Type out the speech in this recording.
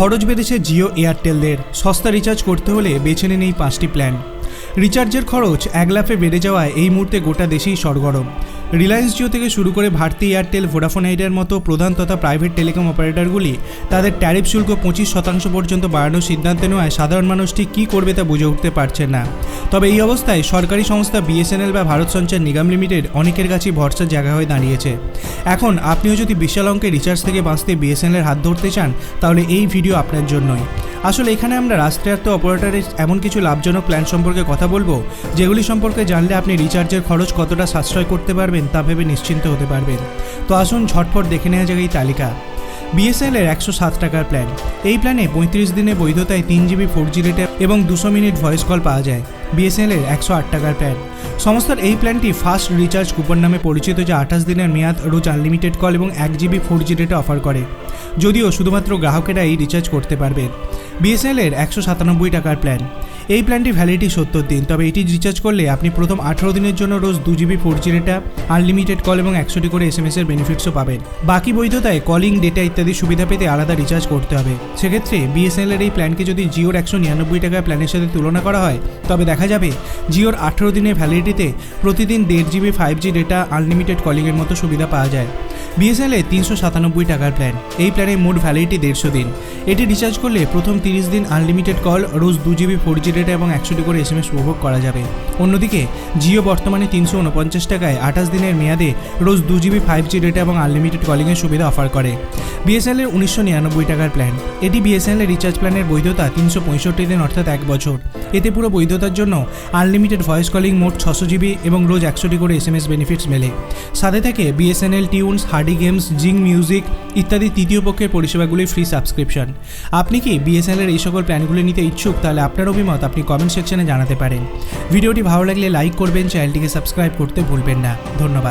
খরচ বেড়েছে জিও এয়ারটেলদের। সস্তা রিচার্জ করতে হলে বেছে নেন এই পাঁচটি প্ল্যান রিচার্জের খরচ এক লাফে বেড়ে যাওয়ায় এই মুহূর্তে গোটা দেশেই সরগরম। রিলায়েন্স জিও থেকে শুরু করে ভারতী এয়ারটেল ভোডাফোন আইডিয়ার মতো প্রধান তথা প্রাইভেট টেলিকম অপারেটরগুলি তাদের ট্যারিফ শুল্ক পঁচিশ শতাংশ পর্যন্ত বাড়ানোর সিদ্ধান্ত নেওয়ায় সাধারণ মানুষটি কী করবে তা বুঝে উঠতে পারছেন না। তবে এই অবস্থায় সরকারি সংস্থা বিএসএনএল বা ভারত সঞ্চার নিগম লিমিটেড অনেকের কাছেই ভরসার জায়গা হয়ে দাঁড়িয়েছে। এখন আপনিও যদি বিশাল অঙ্কের রিচার্জ থেকে বাঁচতে বিএসএনএলের হাত ধরতে চান, তাহলে এই ভিডিও আপনার জন্যই। আসলে এখানে আমরা রাষ্ট্রায়ত্ত অপারেটারের এমন কিছু লাভজনক প্ল্যান সম্পর্কে কথা বলব, যেগুলি সম্পর্কে জানলে আপনি রিচার্জের খরচ কতটা সাশ্রয় করতে পারবেন তা ভেবে নিশ্চিন্ত হতে পারবেন। তো আসুন ঝটফট দেখে নেওয়া যাক এই তালিকা। বিএসএল এর একশো সাত টাকার প্ল্যান এই প্ল্যানে পঁয়ত্রিশ দিনে বৈধতায় তিন জিবি ফোর জি রেটে এবং দুশো মিনিট ভয়েস কল পাওয়া যায়। বিএসএনএল এর একশো আট টাকার প্ল্যান সংস্থার এই প্ল্যানটি ফাস্ট রিচার্জ কুপন নামে পরিচিত যা আঠাশ দিনের মেয়াদ রোজ আনলিমিটেড কল এবং এক GB four G data offer করে। যদিও শুধুমাত্র গ্রাহকেরা এই রিচার্জ করতে পারবেন বিএসএনএল এর একশো সাতানব্বই টাকার প্ল্যান এই প্ল্যানটি ভ্যালিডিটি সত্তর দিন, তবে এটি রিচার্জ করলে আপনি প্রথম আঠারো দিনের জন্য রোজ দু GB four G data unlimited call এবং একশোটি করে এস এম এর বেনিফিটসও পাবেন। বাকি বৈধতায় কলিং ডেটা ইত্যাদি সুবিধা পেতে আলাদা রিচার্জ করতে হবে। সেক্ষেত্রে বিএসএনএল এর এই প্ল্যানকে যদি জিওর একশো নিরানব্বই টাকার প্ল্যানের সাথে তুলনা করা হয়, তবে দেখা যাবে। জিওর আঠেরো দিনের ভ্যালিডিটিতে প্রতিদিন দেড় GB five G data unlimited কলিংয়ের মতো সুবিধা পাওয়া যায়। বিএসএল এ তিনশো সাতানব্বই টাকার প্ল্যান এই প্ল্যানের মোট ভ্যালিডিটি দেড়শো দিন। এটি রিচার্জ করলে প্রথম তিরিশ দিন আনলিমিটেড কল রোজ দু জিবি ফোর জি ডেটা এবং একশোটি করে এস এম এস উপভোগ করা যাবে। অন্যদিকে জিও বর্তমানে তিনশো উনপঞ্চাশ টাকায় আঠাশ দিনের মেয়াদে রোজ দু জিবি ফাইভ জি ডেটা এবং আনলিমিটেড কলিংয়ের সুবিধা অফার করে। বিএসএনএল এর উনিশশো নিরানব্বই টাকার প্ল্যান এটি বিএসএনএল এর রিচার্জ প্ল্যানের বৈধতা তিনশো পঁয়ষট্টি দিন অর্থাৎ এক বছর। এতে পুরো বৈধতার জন্য আনলিমিটেড ভয়েস কলিং মোট ছশো জিবি এবং রোজ একশোটি করে এস এম এস বেনিফিটস মেলে। সাথে থেকে BSNL tunes Hardy games Zing music ইত্যাদি তৃতীয় পক্ষের পরিষেবাগুলি ফ্রি সাবস্ক্রিপশন আপনি কি বিএসএল এর এই সকল প্ল্যানগুলি নিতে ইচ্ছুক? তাহলে আপনার অভিমত আপনি কমেন্ট সেকশনে জানাতে পারেন। ভিডিওটি ভালো লাগলে লাইক করবেন চ্যানেলটিকে সাবস্ক্রাইব করতে ভুলবেন না। ধন্যবাদ।